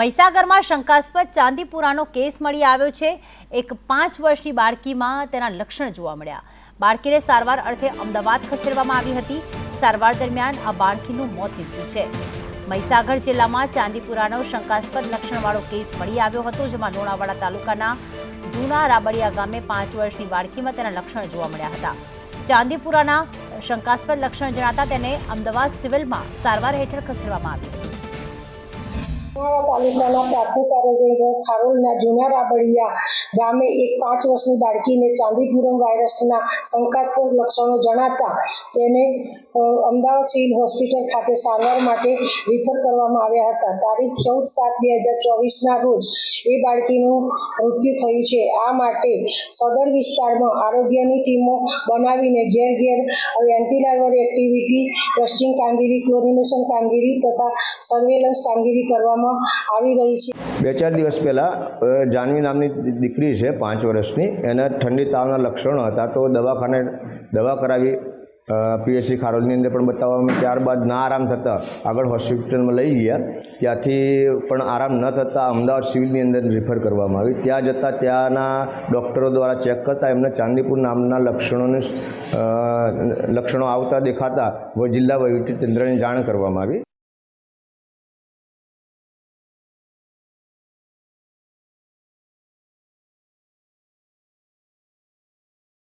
મહીસાગરમાં શંકાસ્પદ ચાંદીપુરાનો કેસ મળી આવ્યો છે. એક પાંચ વર્ષની બાળકીમાં તેના લક્ષણ જોવા મળ્યા. બાળકીને સારવાર અર્થે અમદાવાદ ખસેડવામાં આવી હતી. સારવાર દરમિયાન આ બાળકીનું મોત નીપજ્યું છે. મહીસાગર જિલ્લામાં ચાંદીપુરાનો શંકાસ્પદ લક્ષણવાળો કેસ મળી આવ્યો હતો, જેમાં લુણાવાડા તાલુકાના જૂના રાબડિયા ગામે પાંચ વર્ષની બાળકીમાં તેના લક્ષણ જોવા મળ્યા હતા. ચાંદીપુરાના શંકાસ્પદ લક્ષણ જણાતા તેને અમદાવાદ સિવિલમાં સારવાર હેઠળ ખસેડવામાં આવી હતી. તાલુકાના પ્રાથમિક આરોગ્ય કેન્દ્ર ખારોલના જૂના રાબડિયા ગામે એક પાંચ વર્ષની બાળકીને ચાંદીપુરમ વાયરસના શંકાસ્પદ લક્ષણો જણાતા તેને અમદાવાદ સિવિલ હોસ્પિટલ ખાતે સારવાર માટે રિફર કરવામાં આવ્યા હતા. તારીખ ચૌદ સાત બે હજાર ચોવીસના રોજ એ બાળકીનું મૃત્યુ થયું છે. આ માટે સદર વિસ્તારમાં આરોગ્યની ટીમો બનાવીને ઘેર ઘેર વેન્ટિલાઇવર એક્ટિવિટી ટેસ્ટિંગ કામગીરી, ક્લોરિનેશન કામગીરી તથા સર્વેલન્સ કામગીરી કરવામાં આવી રહી છે. બે ચાર દિવસ પહેલાં જાનવી નામની દી- દીકરી છે, પાંચ વર્ષની, એને ઠંડી તાવના લક્ષણો હતા. તો દવાખાને, દવા કરાવી પીએચસી ખારોલની અંદર પણ બતાવવામાં ત્યારબાદ ના આરામ થતાં આગળ હોસ્પિટલમાં લઈ ગયા. ત્યાંથી પણ આરામ ન થતાં અમદાવાદ સિવિલની અંદર રિફર કરવામાં આવી. ત્યાં જતાં ત્યાંના ડૉક્ટરો દ્વારા ચેક કરતાં એમને ચાંદીપુર નામના લક્ષણોને લક્ષણો આવતા દેખાતા જિલ્લા વહીવટી તંત્રને જાણ કરવામાં આવી.